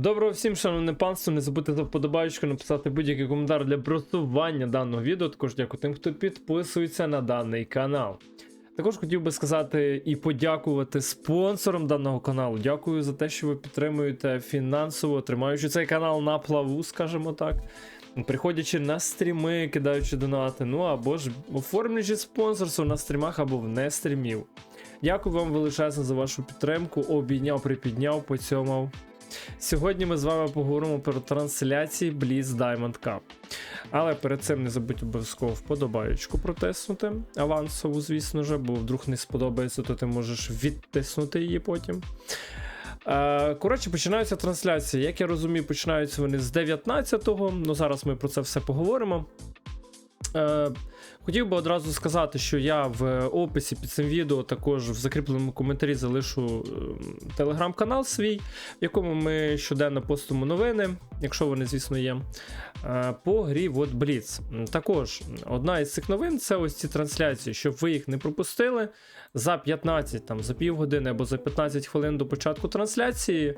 Доброго всім, шановне панство, не забудьте за вподобаючку написати будь-який коментар для просування даного відео. Також дякую тим, хто підписується на даний канал. Також хотів би сказати і подякувати спонсорам даного каналу. Дякую за те, що ви підтримуєте фінансово, тримаючи цей канал на плаву, скажімо так. Приходячи на стріми, кидаючи донати, ну або ж оформлюючи спонсорство на стрімах або вне стрімів. Дякую вам величезно за вашу підтримку. Обійняв, припідняв, поцьомав. Сьогодні ми з вами поговоримо про трансляції Blitz Diamond Cup. Але перед цим не забудь обов'язково вподобаючку протиснути. Авансову, звісно ж, бо вдруг не сподобається, то ти можеш відтиснути її потім. Е, Коротше, починаються трансляції. Як я розумію, починаються вони з 19-го. Ну зараз ми про це все поговоримо. Е, Хотів би одразу сказати, що я в описі під цим відео також в закріпленому коментарі залишу е, телеграм-канал свій, в якому ми щоденно постимо новини, якщо вони, звісно, є. е, По грі от Blitz. Також одна із цих новин це ось ці трансляції, щоб ви їх не пропустили. За 15, там, за півгодини або за 15 хвилин до початку трансляції е,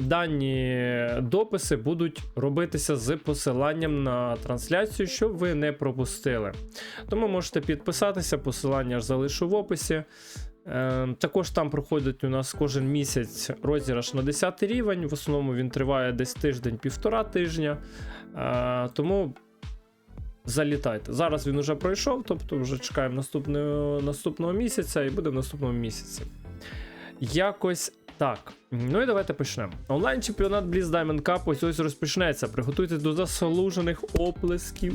дані дописи будуть робитися з посиланням на трансляцію, щоб ви не пропустили. Тому можете підписатися, посилання ж залишу в описі. Е, також там проходить у нас кожен місяць розіграш на 10 рівень. В основному він триває десь тиждень-півтора тижня. Е, тому залітайте. Зараз він уже пройшов, тобто вже чекаємо наступного, наступного місяця і буде в наступному місяці. Якось так. Ну і давайте почнемо. Онлайн-чемпіонат Blitz Diamond Cup ось ось розпочнеться. Приготуйте до заслужених оплесків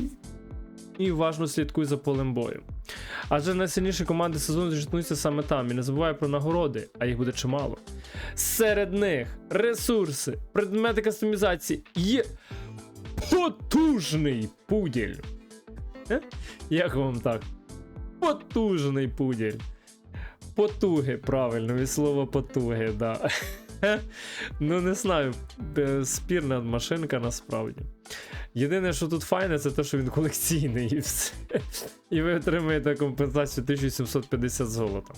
і уважно слідкуй за полем бою. Адже найсильніші команди сезону зіткнуться саме там. І не забувай про нагороди, а їх буде чимало. Серед них ресурси, предмети кастомізації є потужний пуділь. Е? Як вам так? Потужний пуділь. Потуги, правильно, від слова потуги, да. ну, не знаю, спірна машинка насправді. Єдине, що тут файне, це те, що він колекційний і все. І ви отримаєте компенсацію 1750 золота.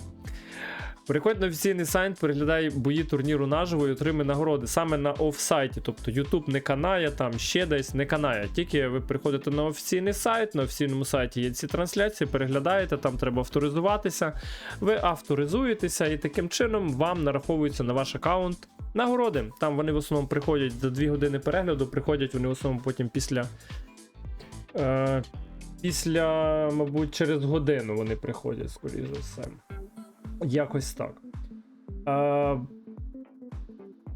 Приходь на офіційний сайт, переглядай бої турніру наживо і отримай нагороди саме на офсайті. Тобто YouTube не канає, там ще десь не канає. Тільки ви приходите на офіційний сайт, на офіційному сайті є ці трансляції, переглядаєте, там треба авторизуватися. Ви авторизуєтеся, і таким чином вам нараховуються на ваш аккаунт нагороди. Там вони в основному приходять за 2 години перегляду, приходять вони в основному потім після. Е, Після, мабуть, через годину вони приходять, скоріш за все. Якось так. А,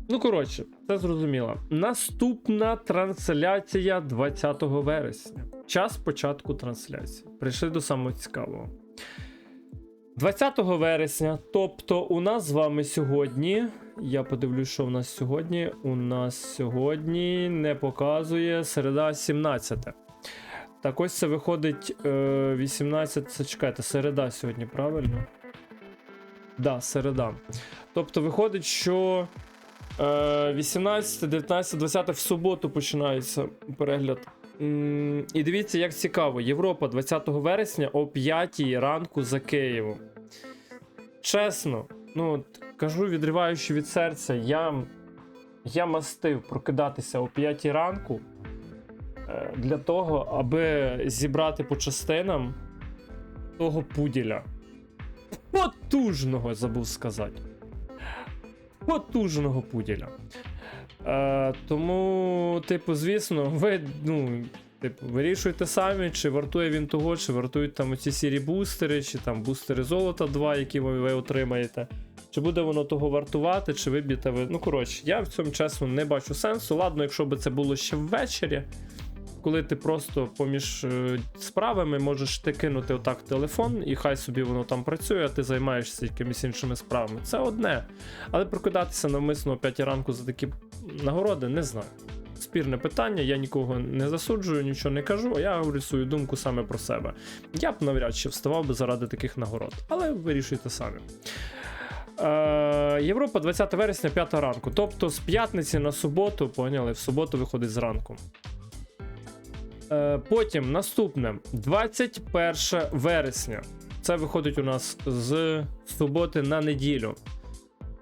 ну, коротше, це зрозуміло. Наступна трансляція 20 вересня. Час початку трансляції. Прийшли до самого цікавого. 20 вересня, тобто у нас з вами сьогодні. Я подивлюсь, що у нас сьогодні. У нас сьогодні не показує середа 17. Так ось це виходить е, 18. Це чекайте, середа сьогодні, правильно? Да, середа. Тобто виходить, що е, 18, 19, 20 в суботу починається перегляд. І дивіться, як цікаво. Європа 20 вересня о 5 ранку за Києвом. Чесно, ну кажу, відриваючи від серця, я, я мастив прокидатися о 5 ранку е, для того, аби зібрати по частинам того пуділя. Потужного, забув сказати. Потужного пуділя. Е, тому, типу, звісно, ви, ну, типу, вирішуєте самі, чи вартує він того, чи вартують там оці сірі бустери, чи там бустери золота 2, які ви, ви отримаєте. Чи буде воно того вартувати, чи виб'єте ви. Ну, коротше, я в цьому чесно не бачу сенсу. Ладно, якщо б це було ще ввечері, коли ти просто поміж е, справами можеш ти кинути отак телефон, і хай собі воно там працює, а ти займаєшся якимись іншими справами. Це одне. Але прокидатися навмисно о 5 ранку за такі нагороди, не знаю. Спірне питання, я нікого не засуджую, нічого не кажу, а я говорю свою думку саме про себе. Я б навряд чи вставав би заради таких нагород, але вирішуйте самі. Е, Європа 20 вересня, 5 ранку. Тобто з п'ятниці на суботу, поняли, в суботу виходить зранку. Е, потім наступне 21 вересня. Це виходить у нас з суботи на неділю.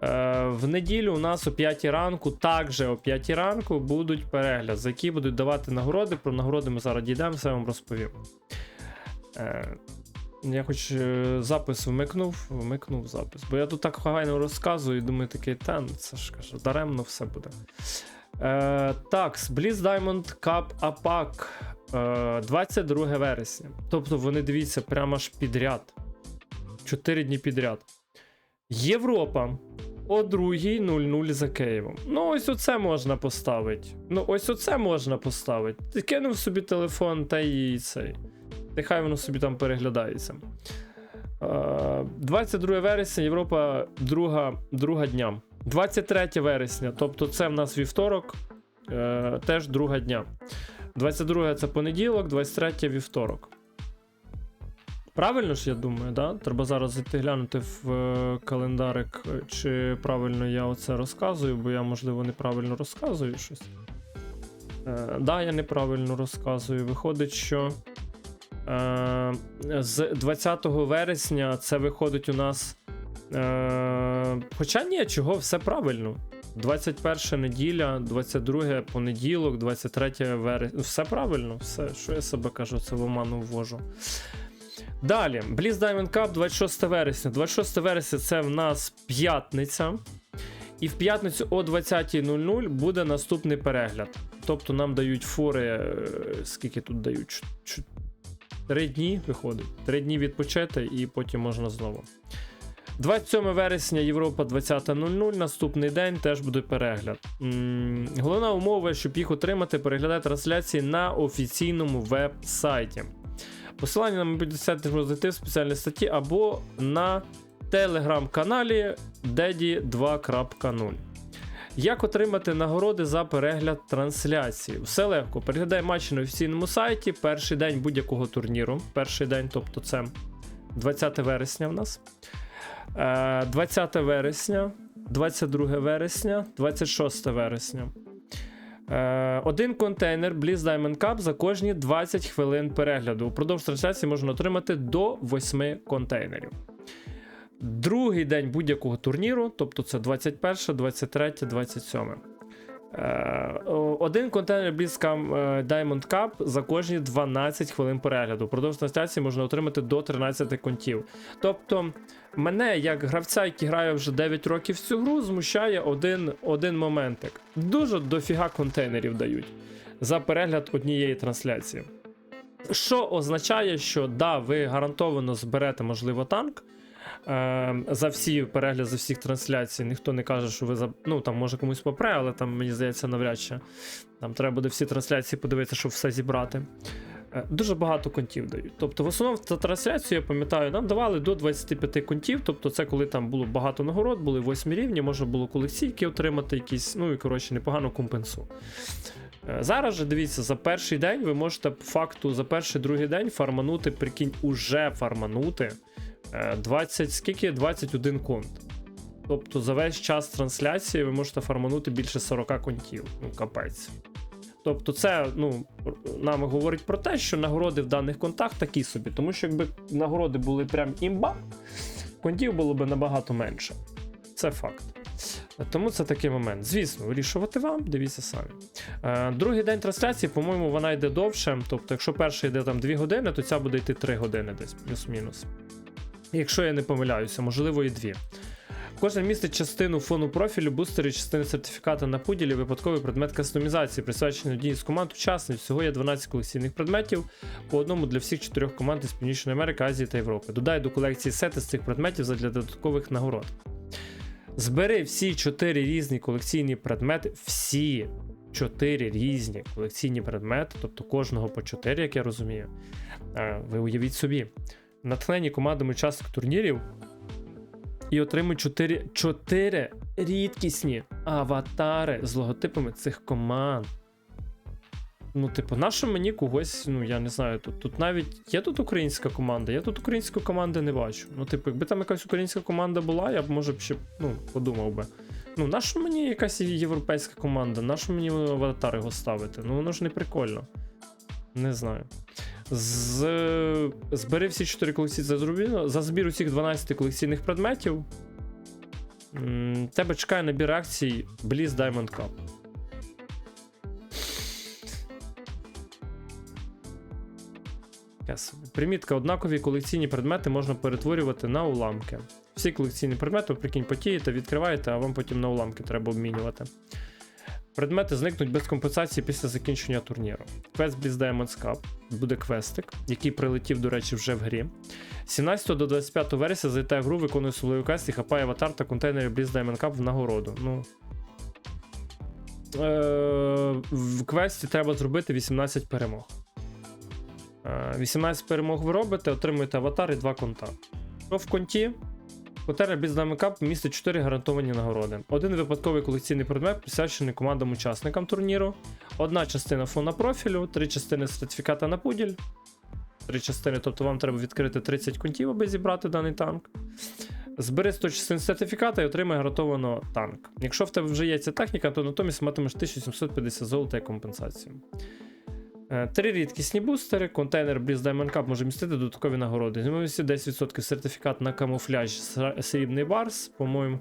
Е, в неділю у нас о 5 ранку, також о 5 ранку будуть перегляд, за які будуть давати нагороди. Про нагороди ми зараз дійдемо, все вам розповім. Е, я хоч запис вмикнув, вмикнув запис. Бо я тут так файно розказую і думаю, такий, та ну це ж кажу, даремно все буде. Е, так, Blizz Diamond Cup APAC 22 вересня. Тобто вони дивіться прямо аж підряд. 4 дні підряд. Європа о 2.00 за Києвом. Ну, ось оце можна поставити. Ну, ось оце можна поставити. Ти кинув собі телефон та і цей. Нехай воно собі там переглядається. Е, 22 вересня, Європа, друга, друга дня. 23 вересня, тобто це в нас вівторок, е, теж друга дня. 22 це понеділок, 23 вівторок. Правильно ж я думаю, да? Треба зараз зайти глянути в е, календарик, е, чи правильно я оце розказую, бо я, можливо, неправильно розказую щось. Е, да, я неправильно розказую. Виходить, що е, з 20 вересня це виходить у нас. Е, хоча ні, чого, все правильно. 21 неділя, 22 понеділок, 23 вересня. Все правильно, все, що я себе кажу, це в оману ввожу. Далі, Blizz Diamond Cup 26 вересня. 26 вересня це в нас п'ятниця. І в п'ятницю о 20.00 буде наступний перегляд. Тобто нам дають фори. е, Скільки тут дають? Три дні виходить. Три дні відпочити і потім можна знову. 27 вересня Європа 20.00. Наступний день теж буде перегляд. Головна умова, щоб їх отримати, переглядати трансляції на офіційному веб-сайті. Посилання на мобільний сайт можна знайти в спеціальній статті або на телеграм-каналі Dedi 2.0. Як отримати нагороди за перегляд трансляції? Все легко. Переглядай матчі на офіційному сайті. Перший день будь-якого турніру. Перший день, тобто це 20 вересня в нас. Е, 20 вересня, 22 вересня, 26 вересня. Е, один контейнер Blizz Diamond Cup за кожні 20 хвилин перегляду. Упродовж трансляції можна отримати до 8 контейнерів. Другий день будь-якого турніру, тобто це 21, 23, 27. Е, один контейнер Blizz Cam, е, Diamond Cup за кожні 12 хвилин перегляду. Упродовж трансляції можна отримати до 13 контів. Тобто, мене, як гравця, який грає вже 9 років в цю гру, змущає один, один моментик. Дуже дофіга контейнерів дають за перегляд однієї трансляції. Що означає, що да, ви гарантовано зберете, можливо, танк. Е, за всі перегляд за всіх трансляцій. Ніхто не каже, що ви за. Ну там може комусь попре, але там, мені здається, навряд чи. Там треба буде всі трансляції подивитися, щоб все зібрати. Е, Дуже багато контів дають. Тобто, в основному за трансляцію, я пам'ятаю, нам давали до 25 контів. Тобто, це коли там було багато нагород, були 8 рівні, можна було колекційки отримати якісь, ну і коротше, непогано компенсу. Е, Зараз же дивіться, за перший день ви можете по факту за перший другий день фарманути, прикинь, уже фарманути 20, скільки 21 конт. Тобто за весь час трансляції ви можете фарманути більше 40 контів. Ну, капець. Тобто, це ну, нам говорить про те, що нагороди в даних контах такі собі. Тому що якби нагороди були прям імба, контів було б набагато менше. Це факт. Тому це такий момент. Звісно, вирішувати вам, дивіться самі. Е, другий день трансляції, по-моєму, вона йде довше. Тобто, якщо перший йде там 2 години, то ця буде йти 3 години десь, плюс-мінус. Якщо я не помиляюся, можливо, і 2. Кожен містить частину фону профілю, бустери, частини сертифіката на пуділі, випадковий предмет кастомізації, присвячений одній з команд учасниць. Всього є 12 колекційних предметів, по одному для всіх чотирьох команд із Північної Америки, Азії та Європи. Додай до колекції сети з цих предметів задля додаткових нагород. Збери всі чотири різні колекційні предмети, всі чотири різні колекційні предмети, тобто кожного по 4, як я розумію. Е, Ви уявіть собі, натхнені командами учасник турнірів і отримують 4, 4 рідкісні аватари з логотипами цих команд. Ну, типу, нащо мені когось, ну я не знаю, тут, тут навіть є тут українська команда, я тут української команди не бачу. Ну, типу, якби там якась українська команда була, я б може б ще ну, подумав би. Ну, нащо мені якась європейська команда? Нащо мені аватар його ставити? Ну воно ж не прикольно. Не знаю. З... Збери всі 4 колекції за зрубіно. За збір усіх 12 колекційних предметів. Тебе чекає набір акцій Bliss Diamond Cup. Собі. Примітка: однакові колекційні предмети можна перетворювати на уламки. Всі колекційні предмети, прикинь, потієте, відкриваєте, а вам потім на уламки треба обмінювати. Предмети зникнуть без компенсації після закінчення турніру. Квест Blizz Diamonds Cup буде квестик, який прилетів, до речі, вже в грі. З 17 до 25 вересня зайти в гру, виконує особливий квест і хапає аватар та контейнери Blizz Diamond Cup в нагороду. Ну. Е, в квесті треба зробити 18 перемог. Е, 18 перемог ви робите, отримуєте аватар і 2 конта. Що в конті? Diamond Cup містить 4 гарантовані нагороди. Один випадковий колекційний предмет, присвячений командам-учасникам турніру, одна частина фона профілю, три частини сертифіката на пуділь, три частини, тобто вам треба відкрити 30 контів, аби зібрати даний танк. Збери 100 частин сертифіката і отримай гарантовано танк. Якщо в тебе вже є ця техніка, то натомість матимеш 1750 золота як компенсацію. Е, Три рідкісні бустери. Контейнер Blizz Diamond Cup може містити додаткові нагороди. Зімовісті 10% сертифікат на камуфляж срібний барс, по-моєму.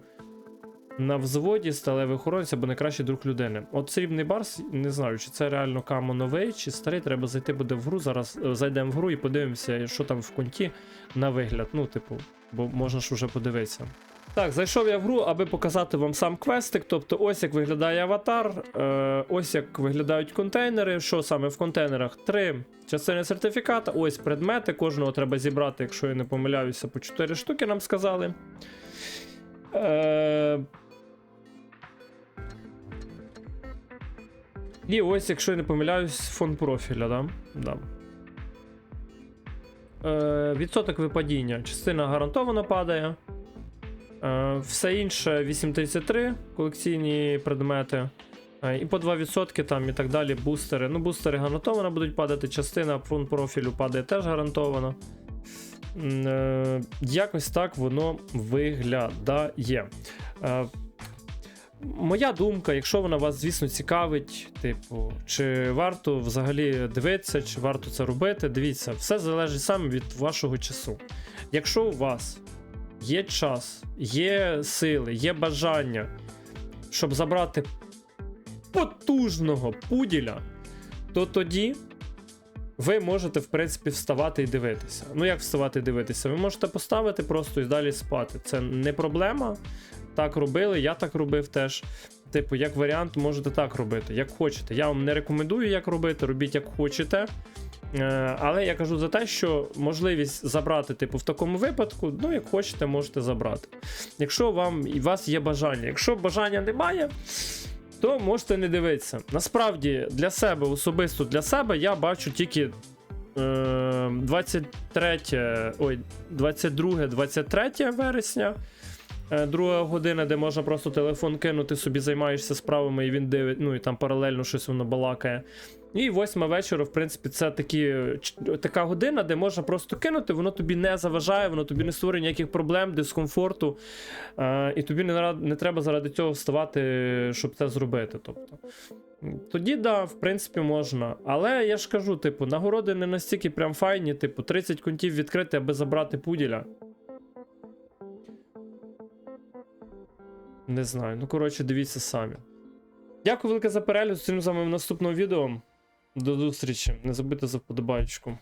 На взводі сталевий охоронець або найкращий друг людини. От срібний барс, не знаю, чи це реально камо новий, чи старий. Треба зайти буде в гру. Зараз е, зайдемо в гру і подивимося, що там в конті на вигляд. Ну, типу, бо можна ж уже подивитися. Так, зайшов я в гру, аби показати вам сам квестик. Тобто, ось як виглядає аватар, е, ось як виглядають контейнери. Що саме в контейнерах? Три частини сертифіката, ось предмети. Кожного треба зібрати, якщо я не помиляюся, по 4 штуки нам сказали. Е, і ось, якщо я не помиляюсь, фон профіля, да? Да. Е, відсоток випадіння. Частина гарантовано падає. Е, Все інше 8.33 колекційні предмети. Е, І по 2% там і так далі. Бустери. Ну, бустери гарантовано будуть падати. Частина фронт профілю падає теж гарантовано. Е, Якось так воно виглядає. Моя думка, якщо вона вас, звісно, цікавить, типу, чи варто взагалі дивитися, чи варто це робити, дивіться, все залежить саме від вашого часу. Якщо у вас є час, є сили, є бажання, щоб забрати потужного пуділя, то тоді ви можете, в принципі, вставати і дивитися. Ну, як вставати і дивитися? Ви можете поставити просто і далі спати. Це не проблема. Так робили, я так робив теж. Типу, як варіант, можете так робити, як хочете. Я вам не рекомендую, як робити, робіть як хочете. Е, Але я кажу за те, що можливість забрати, типу, в такому випадку, ну, як хочете, можете забрати. Якщо вам і вас є бажання. Якщо бажання немає, то можете не дивитися. Насправді, для себе, особисто для себе, я бачу тільки е, 23, ой, 22, 23 вересня. Е, Друга година, де можна просто телефон кинути, собі займаєшся справами, і він дивить, ну і там паралельно щось воно балакає. І восьма вечора, в принципі, це такі, така година, де можна просто кинути, воно тобі не заважає, воно тобі не створює ніяких проблем, дискомфорту. Е, і тобі не, не треба заради цього вставати, щоб це зробити. Тобто. Тоді, да, в принципі, можна. Але я ж кажу, типу, нагороди не настільки прям файні, типу, 30 контів відкрити, аби забрати пуділя. Не знаю. Ну, коротше, дивіться самі. Дякую велике за перегляд. Зустрінемося з вами в наступному відео. До зустрічі. Не забудьте за вподобайку.